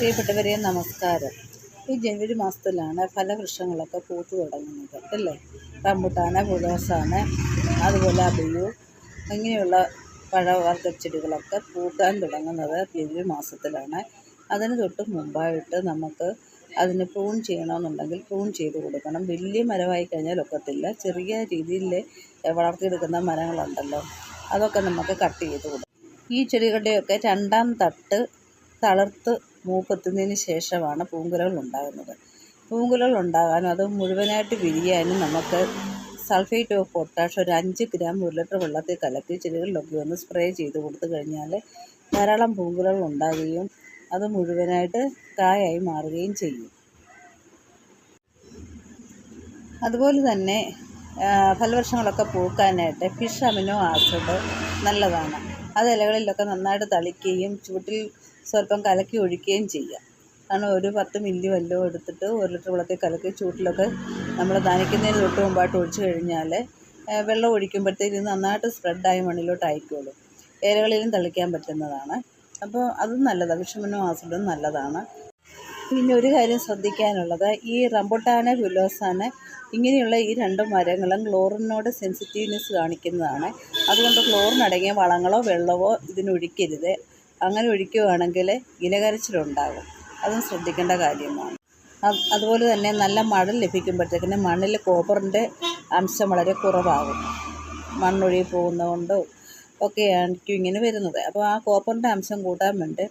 പ്രിയപ്പെട്ടവരെ നമസ്കാരം. ഈ ജനുവരി മാസത്തിലാണ് ഫലവൃക്ഷങ്ങളൊക്കെ പൂത്തു തുടങ്ങുന്നത് അല്ലേ? റംബുട്ടാന് പുലോസാണ് അതുപോലെ അബിയു ഇങ്ങനെയുള്ള പഴവർഗ ചെടികളൊക്കെ പൂക്കാൻ തുടങ്ങുന്നത് ജനുവരി മാസത്തിലാണ്. അതിന് തൊട്ട് മുമ്പായിട്ട് നമുക്ക് അതിന് പ്രൂൺ ചെയ്യണമെന്നുണ്ടെങ്കിൽ പ്രൂൺ ചെയ്ത് കൊടുക്കണം. വലിയ മരമായി കഴിഞ്ഞാൽ ഒക്കത്തില്ല. ചെറിയ രീതിയിൽ വളർത്തിയെടുക്കുന്ന മരങ്ങളുണ്ടല്ലോ അതൊക്കെ നമുക്ക് കട്ട് ചെയ്ത് കൊടുക്കാം ഈ ചെടികളുടെയൊക്കെ രണ്ടാം തട്ട് തളിർത്ത് മൂപ്പെത്തുന്നതിന് ശേഷമാണ് പൂങ്കുലകൾ ഉണ്ടാകുന്നത്. പൂങ്കുലകൾ ഉണ്ടാകാനും അത് മുഴുവനായിട്ട് വിരിയാനും നമുക്ക് സൾഫേറ്റ് ഓഫ് പൊട്ടാഷ് ഒരു അഞ്ച് ഗ്രാം ഒരു ലിറ്റർ വെള്ളത്തിൽ കലക്കി ചെടികളിലൊക്കെ ഒന്ന് സ്പ്രേ ചെയ്ത് കൊടുത്തു കഴിഞ്ഞാൽ ധാരാളം പൂങ്കുലകൾ ഉണ്ടാകുകയും അത് മുഴുവനായിട്ട് കായായി മാറുകയും ചെയ്യും. അതുപോലെ തന്നെ ഫലവൃക്ഷങ്ങളൊക്കെ പൂക്കാനായിട്ട് ഫിഷ് അമിനോ ആസിഡ് നല്ലതാണ്. അത് ഇലകളിലൊക്കെ നന്നായിട്ട് തളിക്കുകയും ചൂട്ടിൽ സ്വല്പം കലക്കി ഒഴിക്കുകയും ചെയ്യാം കാരണം ഒരു പത്ത് മില്ലി വല്ലതും എടുത്തിട്ട് ഒരു ലിറ്റർ വെള്ളത്തിൽ കലക്കി ചൂട്ടിലൊക്കെ നമ്മൾ നനയ്ക്കുന്നതിന് തൊട്ട് മുമ്പായിട്ട് ഒഴിച്ച് കഴിഞ്ഞാൽ വെള്ളം ഒഴിക്കുമ്പോഴത്തേക്ക് ഇത് നന്നായിട്ട് സ്പ്രെഡായി മണ്ണിലോട്ട് ആയിക്കോളും. ഇലകളിലും തളിക്കാൻ പറ്റുന്നതാണ്. അപ്പോൾ അതും നല്ലതാണ്. വിഷമനോ ആസിഡും നല്ലതാണ്. പിന്നെ ഒരു കാര്യം ശ്രദ്ധിക്കാനുള്ളത് ഈ റംബുട്ടാന് ഗുലോസാന ഇങ്ങനെയുള്ള ഈ രണ്ട് മരങ്ങളും ക്ലോറിനോട് സെൻസിറ്റീവ്നെസ് കാണിക്കുന്നതാണ്. അതുകൊണ്ട് ക്ലോറിൻ അടങ്ങിയ വളങ്ങളോ വെള്ളമോ ഇതിനൊഴിക്കരുത്. അങ്ങനെ ഒഴിക്കുകയാണെങ്കിൽ ഇലകരച്ചിലുണ്ടാകും. അതും ശ്രദ്ധിക്കേണ്ട കാര്യമാണ്. അതുപോലെ തന്നെ നല്ല മഴ ലഭിക്കുമ്പോഴത്തേക്കിന് മണ്ണിൽ കോപ്പറിന്റെ അംശം വളരെ കുറവാകും. മണ്ണൊഴുകി പോകുന്നതുകൊണ്ട് ഒക്കെയായിരിക്കും ഇങ്ങനെ വരുന്നത്. അപ്പോൾ ആ കോപ്പറിന്റെ അംശം കൂട്ടാൻ വേണ്ടി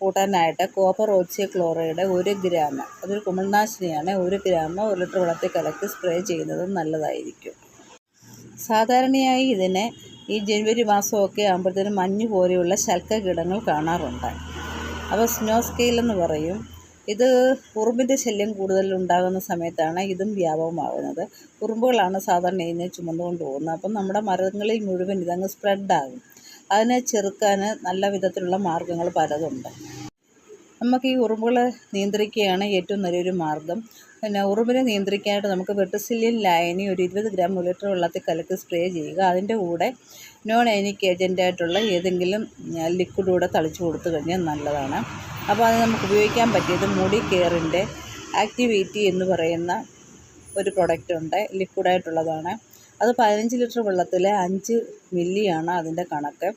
കൂട്ടാനായിട്ട് കോപ്പർ ഓക്സി ക്ലോറൈഡ് ഒരു ഗ്രാം അതൊരു കുമിൾനാശിനിയാണ് ഒരു ഗ്രാം ഒരു ലിറ്റർ വെള്ളത്തിൽ കലക്കി സ്പ്രേ ചെയ്യുന്നത് നല്ലതായിരിക്കും. സാധാരണയായി ഇതിനെ ഈ ജനുവരി മാസമൊക്കെ ആകുമ്പോഴത്തേനും മഞ്ഞ് പോലെയുള്ള ശൽക്ക കീടങ്ങൾ കാണാറുണ്ട്. അപ്പോൾ സ്നോ സ്കെയിൽ എന്ന് പറയും. ഇത് ഉറുമ്പിന്റെ ശല്യം കൂടുതൽ ഉണ്ടാകുന്ന സമയത്താണ് ഇതും വ്യാപകമാകുന്നത്. ഉറുമ്പുകളാണ് സാധാരണ ഇതിനെ ചുമന്നുകൊണ്ട് പോകുന്നത്. അപ്പം നമ്മുടെ മരങ്ങളിൽ മുഴുവൻ ഇതങ്ങ് സ്പ്രെഡാകും അതിനെ ചെറുക്കാൻ നല്ല വിധത്തിലുള്ള മാർഗങ്ങൾ പലതുണ്ട്. നമുക്ക് ഈ ഉറുമ്പുകളെ നിയന്ത്രിക്കുകയാണ് ഏറ്റവും നല്ലൊരു മാർഗം. പിന്നെ ഉറുമ്പിനെ നിയന്ത്രിക്കാനായിട്ട് നമുക്ക് വെട്ടുസില്ലിൻ ലായനി ഒരു ഇരുപത് ഗ്രാം ഒരു ലിറ്റർ വെള്ളത്തിൽ കലക്കി സ്പ്രേ ചെയ്യുക. അതിന്റെ കൂടെ നോൺ എനിക്ക് ഏജന്റായിട്ടുള്ള ഏതെങ്കിലും ലിക്വിഡ് കൂടെ തളിച്ചു കൊടുത്തു കഴിഞ്ഞാൽ നല്ലതാണ്. അപ്പോൾ അത് നമുക്ക് ഉപയോഗിക്കാൻ പറ്റിയത് മുടി കെയറിന്റെ ആക്ടിവിറ്റി എന്ന് പറയുന്ന ഒരു പ്രൊഡക്റ്റ് ഉണ്ട്. ലിക്വിഡായിട്ടുള്ളതാണ് അത് പതിനഞ്ച് ലിറ്റർ വെള്ളത്തിൽ അഞ്ച് മില്ലിയാണ് അതിന്റെ കണക്ക്.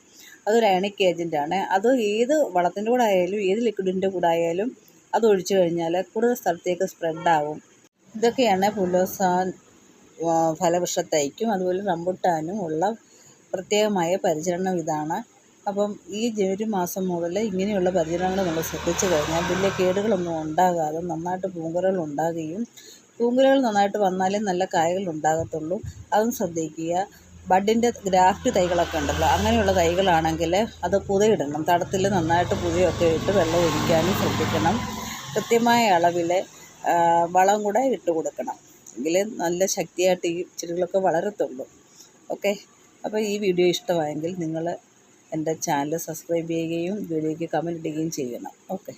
അതൊരു അയണിക് ഏജന്റാണ് അത് ഏത് വളത്തിന്റെ കൂടെ ആയാലും ഏത് ലിക്വിഡിന്റെ കൂടെ ആയാലും അത് ഒഴിച്ചു കഴിഞ്ഞാൽ കൂടുതൽ സ്ഥലത്തേക്ക് സ്പ്രെഡാവും ഇതൊക്കെയാണ് പുലോസാൻ ഫലവൃക്ഷത്തൈക്കും അതുപോലെ റംബുട്ടാനും ഉള്ള പ്രത്യേകമായ പരിചരണം ഇതാണ്. അപ്പം ഈ ജനുവരി മാസം മുതൽ ഇങ്ങനെയുള്ള പരിചരണങ്ങൾ നമ്മൾ ശ്രദ്ധിച്ചു കഴിഞ്ഞാൽ വലിയ കേടുകളൊന്നും ഉണ്ടാകാതെ നന്നായിട്ട് പൂങ്കുലകൾ ഉണ്ടാകുകയും പൂങ്കുലകൾ നന്നായിട്ട് വന്നാലേ നല്ല കായകൾ ഉണ്ടാകത്തുള്ളൂ. അതും ശ്രദ്ധിക്കുക. ബഡിന്റെ ഗ്രാഫ്റ്റ് തൈകളൊക്കെ ഉണ്ടല്ലോ അങ്ങനെയുള്ള തൈകളാണെങ്കിൽ അത് പുതയിടണം. തടത്തിൽ നന്നായിട്ട് പുതയൊക്കെ ഇട്ട് വെള്ളം ഒഴിക്കാനും ശ്രദ്ധിക്കണം. കൃത്യമായ അളവിൽ വളം കൂടെ ഇട്ട് കൊടുക്കണം. എങ്കിൽ നല്ല ശക്തിയായിട്ട് ഈ ചെടികളൊക്കെ വളരത്തുള്ളൂ. ഓക്കെ? അപ്പോൾ ഈ വീഡിയോ ഇഷ്ടമായെങ്കിൽ നിങ്ങൾ എന്റെ ചാനൽ സബ്സ്ക്രൈബ് ചെയ്യുകയും വീഡിയോയ്ക്ക് കമന്റ് ഇടുകയും ചെയ്യണം. ഓക്കെ?